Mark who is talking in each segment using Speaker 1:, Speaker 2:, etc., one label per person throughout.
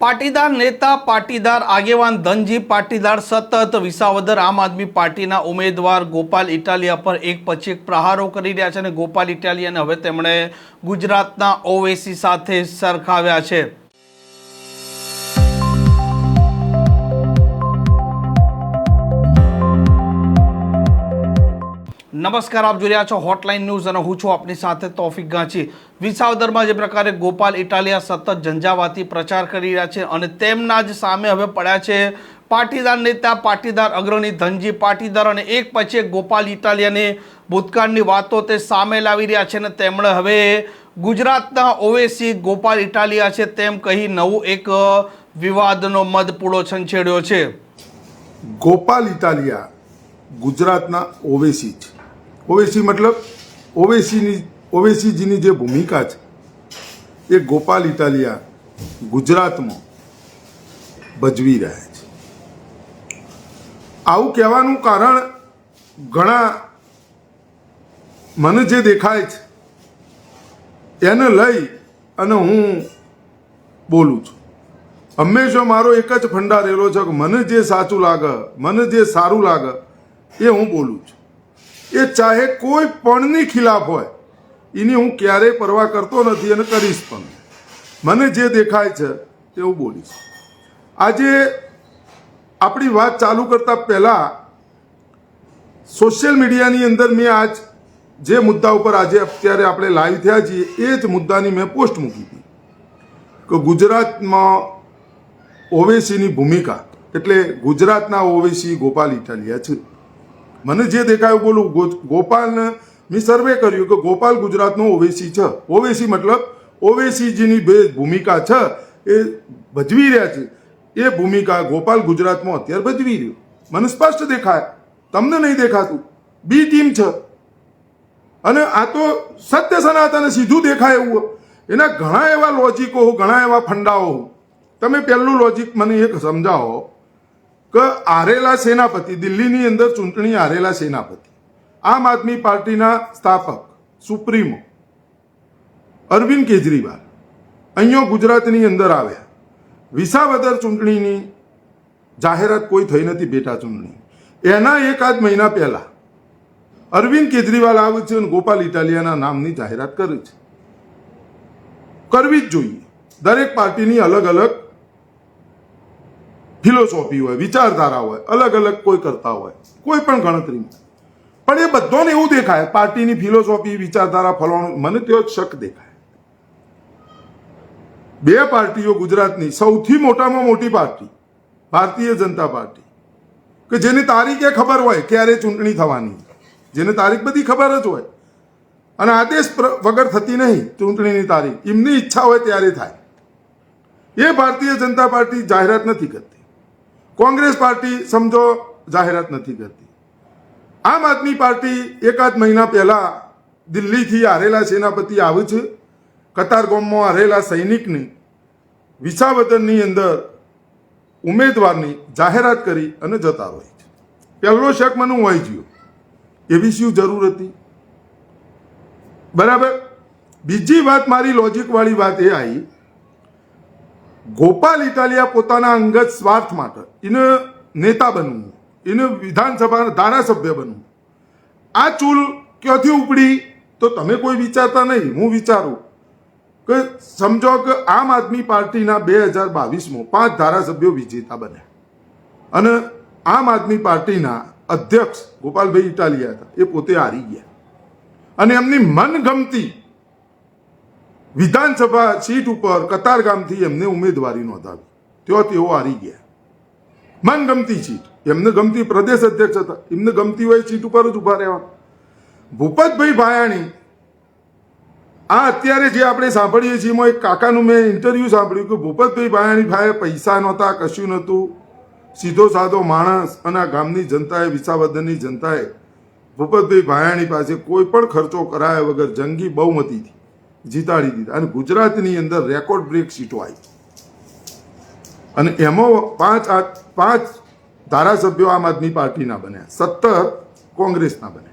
Speaker 1: પાટીદાર નેતા, પાટીદાર આગેવાન, ધનજી પાટીદાર સતત વિસાવદર આમ આદમી પાર્ટીના ઉમેદવાર ગોપાલ ઇટાલિયા પર એક પછી એક પ્રહારો કરી રહ્યા છે અને ગોપાલ ઇટાલિયાને હવે તેમણે ગુજરાતના ઓવેસી સાથે સરખાવ્યા છે. નમસ્કાર, આપ જોઈ રહ્યા છો હોટલાઇન ન્યૂઝ અને હું છું આપની સાથે તોફિક ગાંચી વિસાવદરમાં જે પ્રકારે ગોપાલ ઇટાલિયા સતત ઝંઝાવાતી પ્રચાર કરી રહ્યા છે અને તેમના જ સામે હવે પડ્યા છે પાટીદાર નેતા, પાટીદાર અગ્રણી ધનજી પાટીદાર અને એક પછી ગોપાલ ઇટાલિયાની ભૂતકાળની વાતો તે સામે લાવી રહ્યા છે અને તેમણે હવે ગુજરાતના ઓવેસી ગોપાલ ઇટાલિયા છે તેમ કહી નવું એક વિવાદનો મધપૂળો છંછેડ્યો છે.
Speaker 2: ગોપાલ ઇટાલિયા ગુજરાતના ઓવેસી છે ઓવેસી મતલબ ઓવેસીની ઓવેસીજીની જે ભૂમિકા છે, એ ગોપાલ ઇટાલિયા ગુજરાતમાં ભજવી રહ્યા છે. આવું કહેવાનું કારણ ઘણા મને જે દેખાય છે, એને લઈ અને હું બોલું છું. હંમેશા મારો એક જ ફંડા રહેલો છે કે મને જે સાચું લાગે, મને જે સારું લાગે, એ હું બોલું છું. એ ચાહે કોઈ પણની ખિલાફ હોય. એની હું ક્યારેય પરવા કરતો નથી અને કરીશ પણ. મને જે દેખાય છે તે હું બોલીશ. આજે આપણી વાત ચાલુ કરતા પહેલા સોશિયલ મીડિયાની અંદર મેં આજ જે મુદ્દા ઉપર આજે અત્યારે આપણે લાઈવ થયા છીએ, એ જ મુદ્દાની મેં પોસ્ટ મૂકી હતી. કે ગુજરાતમાં ઓવેસીની ભૂમિકા, એટલે ગુજરાતના ઓવેસી ગોપાલ ઇટાલિયા છે. મને જે દેખાયું બોલું ગોપાલને મેં સર્વે કર્યું કે ગોપાલ ગુજરાતનો ઓવેસી છે. ઓવેસી મતલબ ઓવેસીજીની બે ભૂમિકા છે. એ ભજવી રહ્યા છે. એ ભૂમિકા ગોપાલ ગુજરાતમાં અત્યારે ભજવી રહ્યો. મને સ્પષ્ટ દેખાય. તમને નહીં દેખાતું. બી ટીમ છે. અને આ તો સત્ય સનાતન સીધું દેખાય એવું. એના ઘણા એવા લોજિકો ઘણા એવા ફંડાઓ. તમે પહેલું લોજિક મને એક સમજાવો. કે આરેલા સેનાપતિ, દિલ્હીની અંદર ચૂંટણી હારેલા સેનાપતિ. આમ આદમી પાર્ટીના સ્થાપક, સુપ્રીમો, અરવિંદ કેજરીવાલ, અહીંયા ગુજરાતની અંદર આવ્યા. વિસાવદર ચૂંટણીની જાહેરાત કોઈ થઈ નથી બેટા ચૂંટણી. એના એકાદ મહિના પહેલા અરવિંદ કેજરીવાલ આવે છે અને ગોપાલ ઇટાલિયાના નામની જાહેરાત કરે છે. કરવી જ જોઈએ. દરેક પાર્ટીની અલગ અલગ ફિલોસોફી હોય, વિચારધારા હોય, અલગ અલગ કોઈ કરતા હોય, કોઈ પણ ગણતરીમાં પણ એ બધાને એવું દેખાય, પાર્ટીની ફિલોસોફી, વિચારધારા ફલવાનું, મને તેઓ શક દેખાય. બે પાર્ટીઓ ગુજરાતની સૌથી મોટામાં મોટી પાર્ટી, ભારતીય જનતા પાર્ટી, કે જેની તારીખે ખબર હોય ક્યારે ચૂંટણી થવાની, જેને તારીખ બધી ખબર જ હોય. અને આદેશ વગર થતી નહીં ચૂંટણીની તારીખ, એમની ઈચ્છા હોય ત્યારે થાય. એ ભારતીય જનતા પાર્ટી જાહેરાત નથી કરતી. કોંગ્રેસ પાર્ટી સમજો જાહેરાત નથી કરતી. આમ આદમી પાર્ટી એકાદ મહિના પહેલા દિલ્હીથી હારેલા સેનાપતિ આવે છે. કતારગોમમાં હારેલા સૈનિકની વિસાવદનની અંદર ઉમેદવારની જાહેરાત કરી અને જતા હોય છે. પહેલો શક મને હોય ગયો. એવી શું જરૂર હતી? બરાબર? બીજી વાત, મારી લોજિકવાળી વાત એ આવી ગોપાલ ઇટાલિયા પોતાના અંગત સ્વાર્થ માટે એને નેતા બનવું એને વિધાનસભા ધારાસભ્ય બનવું આ ચૂલ ક્યાંથી ઉપડી? તો તમે કોઈ વિચારતા નહીં. હું વિચારું કે સમજો કે આમ આદમી પાર્ટીના બે હજાર બાવીસમાં પાંચ ધારાસભ્યો વિજેતા બન્યા. અને આમ આદમી પાર્ટીના અધ્યક્ષ ગોપાલભાઈ ઇટાલિયા હતા. એ પોતે હારી ગયા. અને એમની મનગમતી વિધાનસભા સીટ ઉપર કતારગામથી એમને ઉમેદવારી નોંધાવી. તેઓ તેઓ હારી ગયા. મનગમતી સીટ. એમને ગમતી પ્રદેશ અધ્યક્ષ હતા. એમને ગમતી હોય સીટ ઉપર જ ઊભા રહેવા. ભૂપતભાઈ ભાયાણી, આ અત્યારે જે આપણે સાંભળીએ છીએ, એમાં એક કાકાનું મેં ઇન્ટરવ્યૂ સાંભળ્યું કે ભૂપતભાઈ ભાયાણી ભાઈ પૈસા નહોતા, કશું નહોતું. સીધો સાધો માણસ અને આ ગામની જનતાએ, વિસાવદનની જનતાએ ભૂપતભાઈ ભાયાણી પાસે કોઈ પણ ખર્ચો કરાયા વગર જંગી બહુમતીથી જીતાડી દીધા. અને ગુજરાતની અંદર રેકોર્ડ બ્રેક સીટો આવી. અને એમાં પાંચ પાંચ ધારાસભ્યો આમ આદમી પાર્ટીના બન્યા. સત્તર કોંગ્રેસના બન્યા.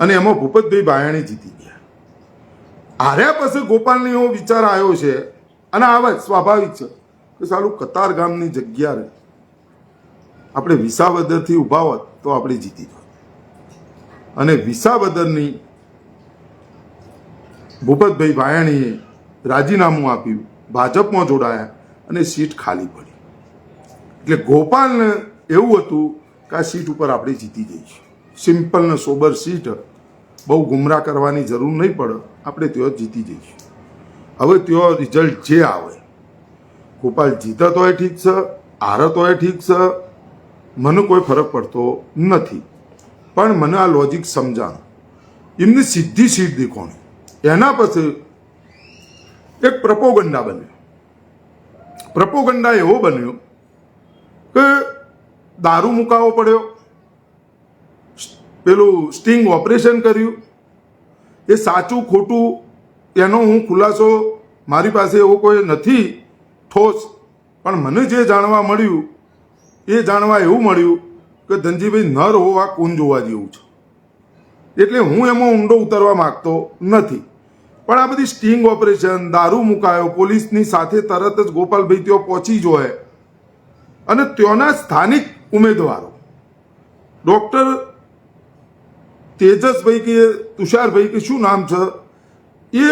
Speaker 2: અને એમાં ભૂપતભાઈ ભાયાણી જીતી ગયા. હાર્યા પછી ગોપાલને એવો વિચાર આવ્યો છે, અને આવે સ્વાભાવિક છે, કે સારું કતાર ગામની જગ્યાએ આપણે વિસાવદરથી ઊભા હોત તો આપણે જીતી હોત. અને વિસાવદરની ભૂપતભાઈ ભાયાણીએ રાજીનામું આપ્યું, ભાજપમાં જોડાયા અને સીટ ખાલી પડી. એટલે ગોપાલને એવું હતું કે આ સીટ ઉપર આપણે જીતી જઈશું. સિમ્પલ ને સોબર સીટ, બહુ ગુમરાહ કરવાની જરૂર નહીં પડે, આપણે ત્યો જીતી જઈશું. હવે ત્યો રિઝલ્ટ જે આવે, ગોપાલ જીતે તોય ઠીક છે, હારે તોય ઠીક છે, મને કોઈ ફરક પડતો નથી. પણ મને આ લોજિક સમજાણ. એમની સીધી સીટ દેખોણી એના પછી એક પ્રપોગંડા બન્યો. પ્રપોગંડા એવો બન્યો કે દારૂ મુકાવો પડ્યો. પેલું સ્ટિંગ ઓપરેશન કર્યું. એ સાચું ખોટું એનો હું ખુલાસો મારી પાસે એવો કોઈ નથી, ઠોસ. પણ મને જે જાણવા મળ્યું, એ જાણવા એવું મળ્યું કે ધનજીભાઈ નર હોવા કોણ જોવા જેવું છે. એટલે હું એમાં ઊંડો ઉતરવા માંગતો નથી. પણ આ બધી સ્ટિંગ ઓપરેશન દારૂ મુકાયો, પોલીસની સાથે તરત જ ગોપાલભાઈ ત્યાં પહોંચી જોયે. અને ત્યાંના સ્થાનિક ઉમેદવારો ડૉક્ટર તેજસભાઈ કે તુષારભાઈ કે શું નામ છે, એ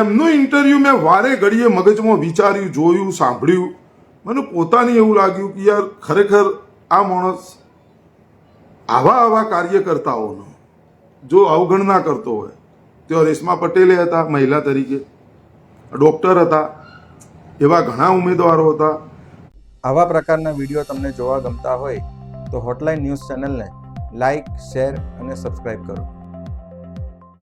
Speaker 2: એમનું ઇન્ટરવ્યૂ મેં વારે ઘડીએ મગજમાં વિચાર્યું, જોયું, સાંભળ્યું. મને પોતાને એવું લાગ્યું કે યાર, ખરેખર આ માણસ આવા આવા કાર્યકર્તાઓનો જો અવગણના કરતો હોય. તો રેશમા પટેલે હતા, મહિલા તરીકે. ડૉક્ટર હતા, એવા ઘણા ઉમેદવારો હતા.
Speaker 3: આવા પ્રકારના વીડિયો તમને જોવા ગમતા હોય તો હોટલાઇન ન્યૂઝ ચેનલને લાઇક શેર અને સબસ્ક્રાઇબ કરો.